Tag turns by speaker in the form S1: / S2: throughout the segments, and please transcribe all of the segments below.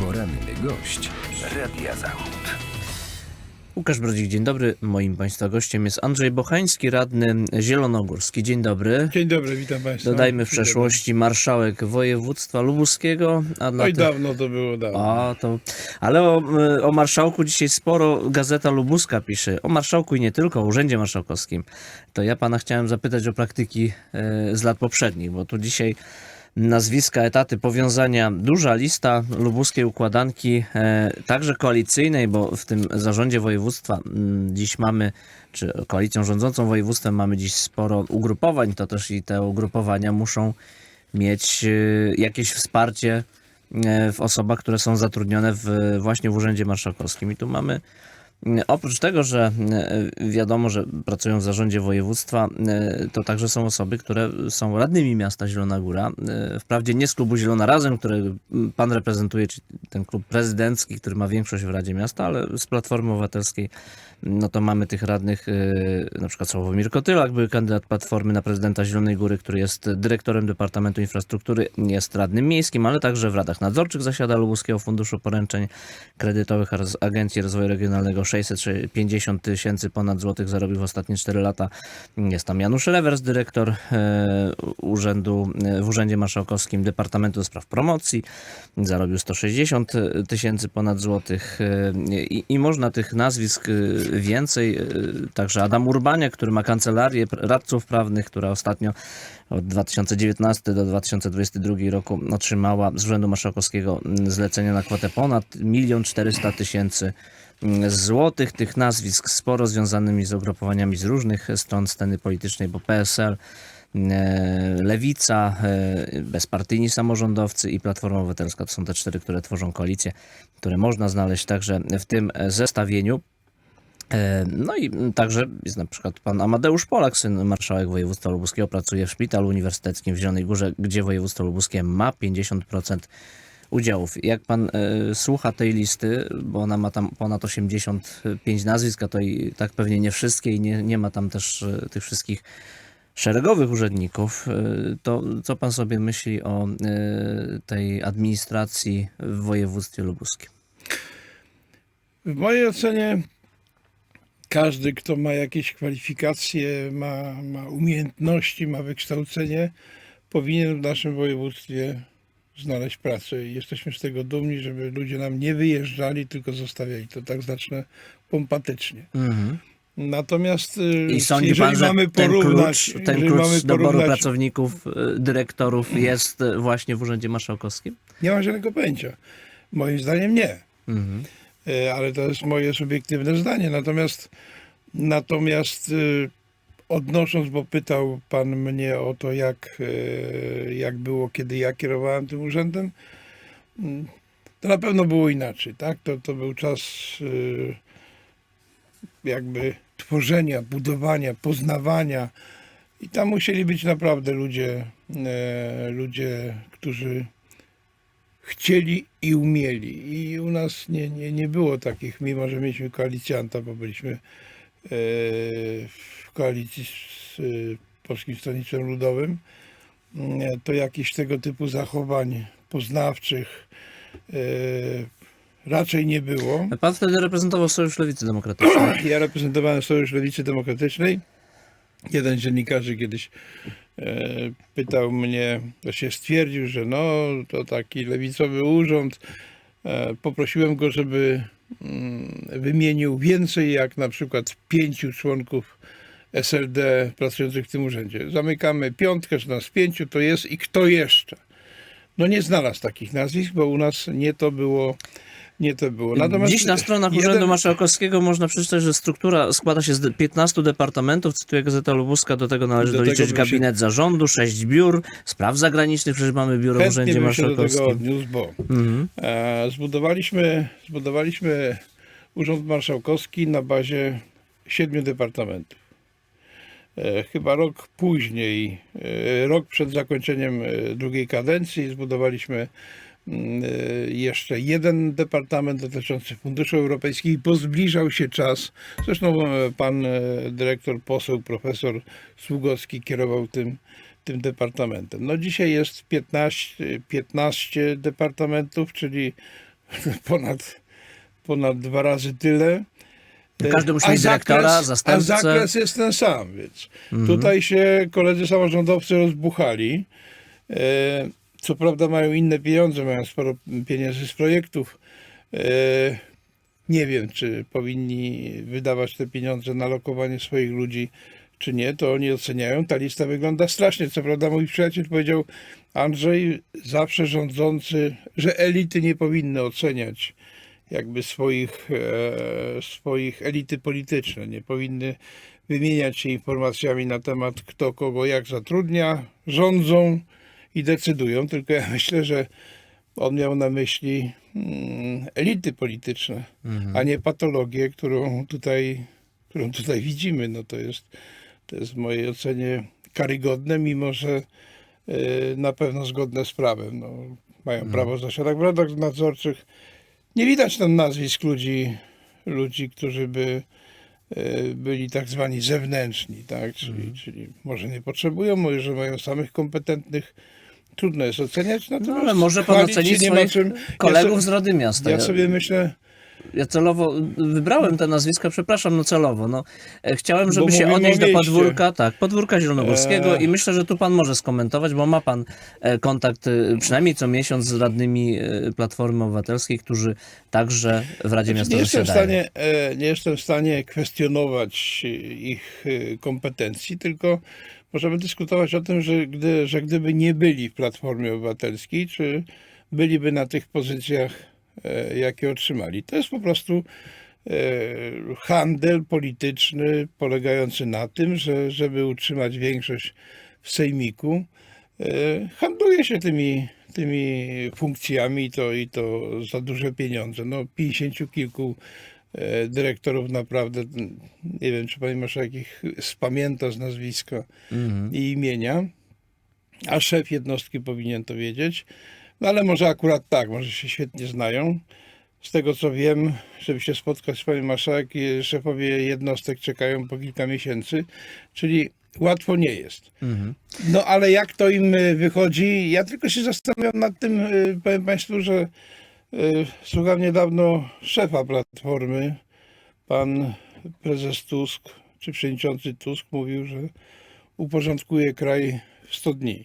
S1: Poranny gość Radia Zachód.
S2: Łukasz Brodzik, dzień dobry. Moim Państwa gościem jest Andrzej Bochański, radny zielonogórski. Dzień dobry.
S3: Dzień dobry, witam Państwa.
S2: Dodajmy w przeszłości marszałek województwa lubuskiego. A dla
S3: Oj,
S2: tych-
S3: dawno to było, dawno.
S2: A, to... Ale o, o marszałku dzisiaj sporo Gazeta Lubuska pisze. O marszałku i nie tylko, o urzędzie marszałkowskim. To ja pana chciałem zapytać o praktyki e, z lat poprzednich, bo tu dzisiaj nazwiska, etaty, powiązania, duża lista lubuskiej układanki, e, także koalicyjnej, bo w tym zarządzie województwa dziś mamy, czy koalicją rządzącą województwem mamy dziś sporo ugrupowań, to też i te ugrupowania muszą mieć e, jakieś wsparcie e, w osobach, które są zatrudnione w, właśnie w Urzędzie Marszałkowskim. I tu mamy, oprócz tego, że e, wiadomo, że pracują w zarządzie województwa, e, to także są osoby, które są radnymi miasta Zielona Góra. E, Wprawdzie nie z klubu Zielona Razem, który pan reprezentuje, czy ten klub prezydencki, który ma większość w Radzie Miasta, ale z Platformy Obywatelskiej no to mamy tych radnych, na przykład Sławomir Kotylak, był kandydat Platformy na prezydenta Zielonej Góry, który jest dyrektorem Departamentu Infrastruktury, jest radnym miejskim, ale także w radach nadzorczych zasiada Lubuskiego Funduszu Poręczeń Kredytowych oraz Agencji Rozwoju Regionalnego 650 tysięcy ponad złotych zarobił w ostatnie 4 lata. Jest tam Janusz Rewers, dyrektor e, urzędu e, w Urzędzie Marszałkowskim Departamentu Spraw Promocji, zarobił 160 tysięcy ponad złotych e, i, i można tych nazwisk e, więcej. e, Także Adam Urbania, który ma kancelarię radców prawnych, która ostatnio od 2019 do 2022 roku otrzymała z Urzędu Marszałkowskiego mm, zlecenie na kwotę ponad 1 400 tysięcy złotych. Tych nazwisk sporo związanymi z ugrupowaniami z różnych stron sceny politycznej, bo PSL e, Lewica, e, bezpartyjni samorządowcy i Platforma Obywatelska to są te cztery, które tworzą koalicję, które można znaleźć także w tym zestawieniu. E, No i także jest na przykład pan Amadeusz Polak, syn marszałek województwa lubuskiego, pracuje w szpitalu uniwersyteckim w Zielonej Górze, gdzie województwo lubuskie ma 50% udziałów. Jak pan e, słucha tej listy, bo ona ma tam ponad 85 nazwisk, a to i tak pewnie nie wszystkie i nie, nie ma tam też e, tych wszystkich szeregowych urzędników, e, to co pan sobie myśli o e, tej administracji w województwie lubuskim?
S3: W mojej ocenie każdy, kto ma jakieś kwalifikacje, ma, ma umiejętności, ma wykształcenie, powinien w naszym województwie znaleźć pracę. I jesteśmy z tego dumni, żeby ludzie nam nie wyjeżdżali, tylko zostawiali. To tak zacznę pompatycznie.
S2: Mhm.
S3: Natomiast y,
S2: I sądzi pan, że
S3: mamy
S2: ten
S3: porównać,
S2: klucz, ten
S3: jeżeli mamy
S2: klucz doboru
S3: porównać,
S2: pracowników, y, dyrektorów jest y, właśnie w Urzędzie Marszałkowskim?
S3: nie mam żadnego pojęcia. Moim zdaniem nie.
S2: Mhm.
S3: Ale to jest moje subiektywne zdanie. Natomiast, natomiast odnosząc, bo pytał Pan mnie o to, jak, e, jak było, kiedy ja kierowałem tym urzędem, mm, to na pewno było inaczej. Tak? To, to był czas y, jakby tworzenia, budowania, poznawania. I tam musieli być naprawdę ludzie, e, ludzie, którzy chcieli i umieli. I u nas nie, nie, nie było takich, mimo że mieliśmy koalicjanta, bo byliśmy e, w koalicji z e, Polskim Stronnictwem Ludowym, mm, to jakichś tego typu zachowań poznawczych e, raczej nie było.
S2: Pan wtedy reprezentował Sojusz Lewicy Demokratycznej.
S3: Ja reprezentowałem Sojusz Lewicy Demokratycznej. Jeden z dziennikarzy kiedyś pytał mnie, właśnie stwierdził, że no to taki lewicowy urząd. E, poprosiłem go, żeby wymienił więcej jak na przykład pięciu członków SLD pracujących w tym urzędzie. Zamykamy piątkę, że nas pięciu to jest i kto jeszcze? No nie znalazł takich nazwisk, bo u nas nie to było. Nie to było. Natomiast
S2: Dziś na stronach
S3: jeden-
S2: Urzędu Marszałkowskiego można przeczytać, że struktura składa się z 15 departamentów, cytuję Gazeta Lubuska, do tego należy
S3: Do
S2: doliczyć gabinet zarządu, 6 biur, spraw zagranicznych, przecież mamy biuro w
S3: Chętnie
S2: Urzędzie
S3: bym się do tego
S2: Marszałkowskim.
S3: odniósł, bo
S2: Mhm.
S3: e, zbudowaliśmy, zbudowaliśmy Urząd Marszałkowski na bazie siedmiu departamentów. E, chyba rok później, e, rok przed zakończeniem e, drugiej kadencji, zbudowaliśmy jeszcze jeden departament dotyczący funduszy europejskich i pozbliżał się czas. Zresztą e, pan e, dyrektor, poseł, profesor Sługocki kierował tym, tym departamentem. No dzisiaj jest 15, 15 departamentów, czyli ponad, ponad dwa razy tyle.
S2: Każdy musi mieć dyrektora,
S3: zakres-
S2: zastępcę.
S3: A zakres jest ten sam, więc tutaj się koledzy samorządowcy rozbuchali. Co prawda mają inne pieniądze, mają sporo pieniędzy z projektów. E, Nie wiem, czy powinni wydawać te pieniądze na lokowanie swoich ludzi, czy nie. To oni oceniają. Ta lista wygląda strasznie. Co prawda mój przyjaciel powiedział, Andrzej, zawsze rządzący, że elity nie powinny oceniać jakby swoich, e, swoich elity polityczne. Nie powinny wymieniać się informacjami na temat kto kogo jak zatrudnia, rządzą i decydują. Tylko ja myślę, że on miał na myśli mm, elity polityczne, a nie patologię, którą tutaj, którą tutaj widzimy. No to jest, to jest w mojej ocenie karygodne, mimo że e, na pewno zgodne z prawem. No, mają prawo zasiadać w radach nadzorczych. Nie widać tam nazwisk ludzi, ludzi którzy by e, byli tak zwani zewnętrzni, tak? Czyli, czyli może nie potrzebują, może mają samych kompetentnych. Trudno jest oceniać,
S2: No ale może pan ocenić swoich kolegów
S3: ja
S2: z Rady Miasta.
S3: ja sobie myślę,
S2: Ja celowo wybrałem te nazwiska, przepraszam, no celowo. No, e, chciałem, żeby się odnieść do podwórka, tak, podwórka Zielonogórskiego
S3: Eee.
S2: i myślę, że tu pan może skomentować, bo ma pan e, kontakt e, przynajmniej co miesiąc z radnymi Platformy Obywatelskiej, którzy także w Radzie Miasta
S3: nie jestem, w stanie, nie jestem w stanie kwestionować ich kompetencji, tylko możemy dyskutować o tym, że, gdy, że gdyby nie byli w Platformie Obywatelskiej, czy byliby na tych pozycjach, e, jakie otrzymali. To jest po prostu e, handel polityczny polegający na tym, że żeby utrzymać większość w Sejmiku, e, handluje się tymi, tymi funkcjami i to, i to za duże pieniądze. No 50 kilku dyrektorów naprawdę, nie wiem czy pani marszałek ich spamięta z nazwiska
S2: Mhm.
S3: i imienia, a szef jednostki powinien to wiedzieć. No ale może akurat tak, może się świetnie znają. Z tego co wiem, żeby się spotkać z panią marszałek, e, szefowie jednostek czekają po kilka miesięcy, czyli łatwo nie jest.
S2: Mhm.
S3: No ale jak to im wychodzi? Ja tylko się zastanawiam nad tym, y, powiem Państwu, że słucham niedawno szefa Platformy, pan prezes Tusk, czy przewodniczący Tusk mówił, że uporządkuje kraj w 100 dni.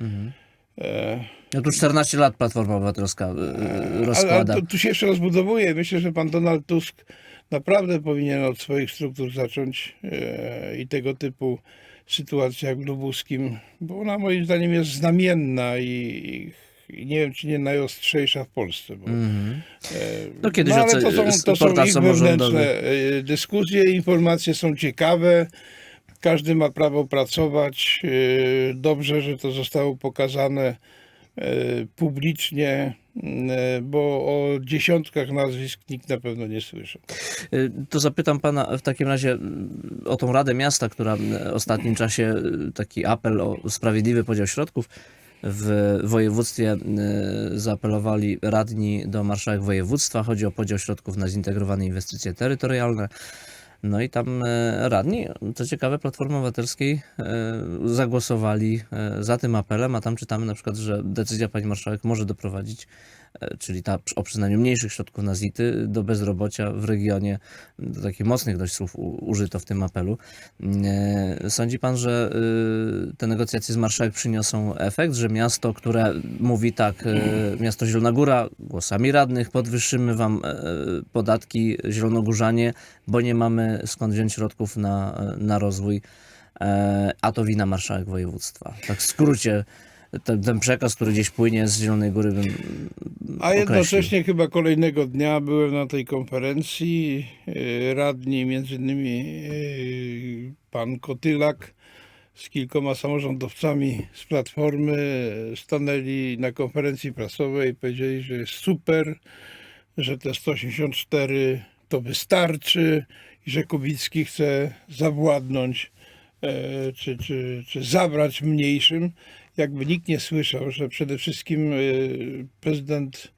S2: Mhm.
S3: E,
S2: No tu 14 lat Platforma Obywatelska e, e,
S3: ale,
S2: rozkłada.
S3: ale tu się jeszcze rozbudowuje. Myślę, że pan Donald Tusk naprawdę powinien od swoich struktur zacząć e, i tego typu sytuacja jak w Lubuskim, bo ona moim zdaniem jest znamienna i, i nie wiem, czy nie najostrzejsza w Polsce. Bo, e,
S2: No kiedyś
S3: ale
S2: oce-
S3: to są, to są ich wewnętrzne e, dyskusje, informacje są ciekawe. Każdy ma prawo pracować. e, Dobrze, że to zostało pokazane publicznie, bo o dziesiątkach nazwisk nikt na pewno nie słyszał.
S2: To zapytam pana w takim razie mm, o tą Radę Miasta, która w ostatnim czasie taki apel o sprawiedliwy podział środków w województwie y, zaapelowali radni do marszałek województwa. Chodzi o podział środków na zintegrowane inwestycje terytorialne. No i tam e, radni, co ciekawe, Platformy Obywatelskiej e, zagłosowali za tym apelem, a tam czytamy na przykład, że decyzja pani marszałek może doprowadzić, czyli ta o przyznaniu mniejszych środków na ZIT-y do bezrobocia w regionie, do takich mocnych dość słów użyto w tym apelu. E, Sądzi pan, że y, te negocjacje z marszałek przyniosą efekt, że miasto, które mówi tak, e, miasto Zielona Góra, głosami radnych podwyższymy wam e, podatki zielonogórzanie, bo nie mamy skąd wziąć środków na, na rozwój, e, a to wina marszałek województwa. Tak w skrócie, ten, ten przekaz, który gdzieś płynie z Zielonej Góry bym
S3: A
S2: określił.
S3: jednocześnie chyba kolejnego dnia byłem na tej konferencji. e, Radni, między innymi e, pan Kotylak z kilkoma samorządowcami z Platformy stanęli na konferencji prasowej i powiedzieli, że jest super, że te 184 to wystarczy i że Kubicki chce zawładnąć e, czy, czy, czy zabrać mniejszym. Jakby nikt nie słyszał, że przede wszystkim e, prezydent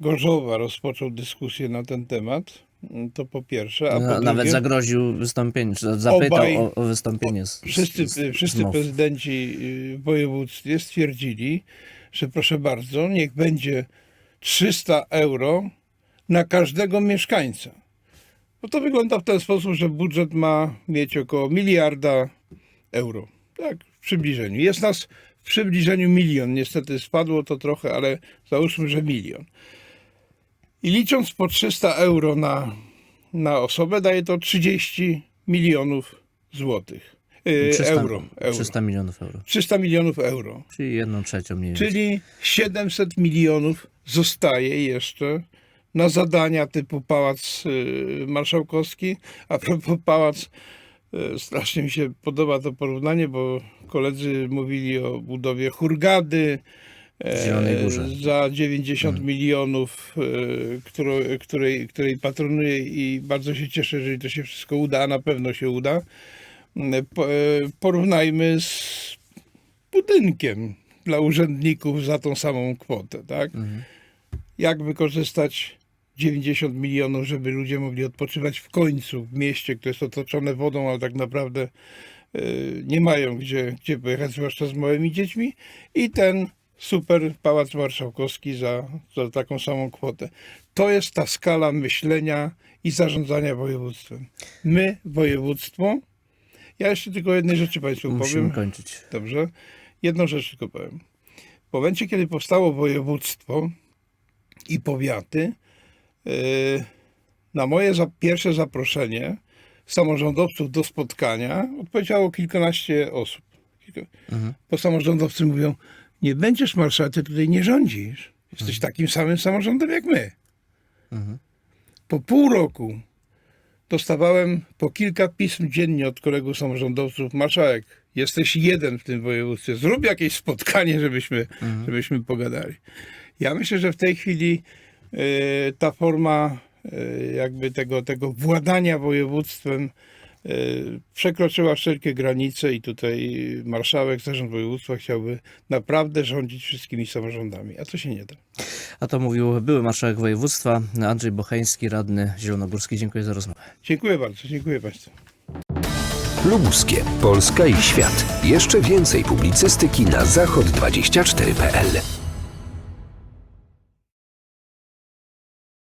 S3: Gorzowa rozpoczął dyskusję na ten temat. To po pierwsze. A po
S2: No, Nawet
S3: drugie,
S2: zagroził wystąpienie, zapytał
S3: Obaj-
S2: o, o wystąpienie. Z,
S3: wszyscy,
S2: z, z,
S3: wszyscy
S2: mów.
S3: prezydenci y, w województwie stwierdzili, że proszę bardzo, niech będzie 300 euro na każdego mieszkańca. Bo to wygląda w ten sposób, że budżet ma mieć około miliarda euro. Tak, przybliżeniu. Jest nas w przybliżeniu milion. Niestety spadło to trochę, ale załóżmy, że milion. I licząc po 300 euro na, na osobę, daje to 30 milionów złotych. Yy,
S2: 300,
S3: euro, euro.
S2: 300 milionów euro.
S3: 300 milionów euro.
S2: Czyli jedną trzecią mniej więcej.
S3: Czyli 700 milionów zostaje jeszcze na zadania typu Pałac y, Marszałkowski. A propos Pałac, y, strasznie mi się podoba to porównanie, bo koledzy mówili o budowie Hurgady. e.
S2: Hmm.
S3: Za 90 milionów, y, którą, której, której patronuję i bardzo się cieszę, jeżeli to się wszystko uda, a na pewno się uda. Y, Porównajmy z budynkiem dla urzędników za tą samą kwotę, tak? Jak wykorzystać 90 milionów, żeby ludzie mogli odpoczywać w końcu w mieście, które jest otoczone wodą, ale tak naprawdę y, nie mają gdzie, gdzie pojechać, zwłaszcza z małymi dziećmi i ten super Pałac Marszałkowski za, za taką samą kwotę. To jest ta skala myślenia i zarządzania województwem. My, województwo, ja jeszcze tylko jednej rzeczy Państwu
S2: Musimy
S3: powiem.
S2: kończyć.
S3: Dobrze. Jedną rzecz tylko powiem. W momencie, kiedy powstało województwo i powiaty, na moje pierwsze zaproszenie samorządowców do spotkania odpowiedziało kilkanaście osób. Kilka, Bo samorządowcy mówią, nie będziesz marszałek, ty tutaj nie rządzisz. Jesteś takim samym samorządem jak my. Po pół roku dostawałem po kilka pism dziennie od kolegów samorządowców. Marszałek, jesteś jeden w tym województwie. Zrób jakieś spotkanie, żebyśmy, żebyśmy pogadali. Ja myślę, że w tej chwili ta forma e, jakby tego, tego władania województwem e, przekroczyła wszelkie granice i tutaj marszałek, zarząd województwa chciałby naprawdę rządzić wszystkimi samorządami, a to się nie da.
S2: A to mówił były marszałek województwa Andrzej Bocheński, radny zielonogórski. Dziękuję za rozmowę.
S3: Dziękuję bardzo, dziękuję Państwu.
S1: Lubuskie, Polska i świat. Jeszcze więcej publicystyki na zachod24.pl.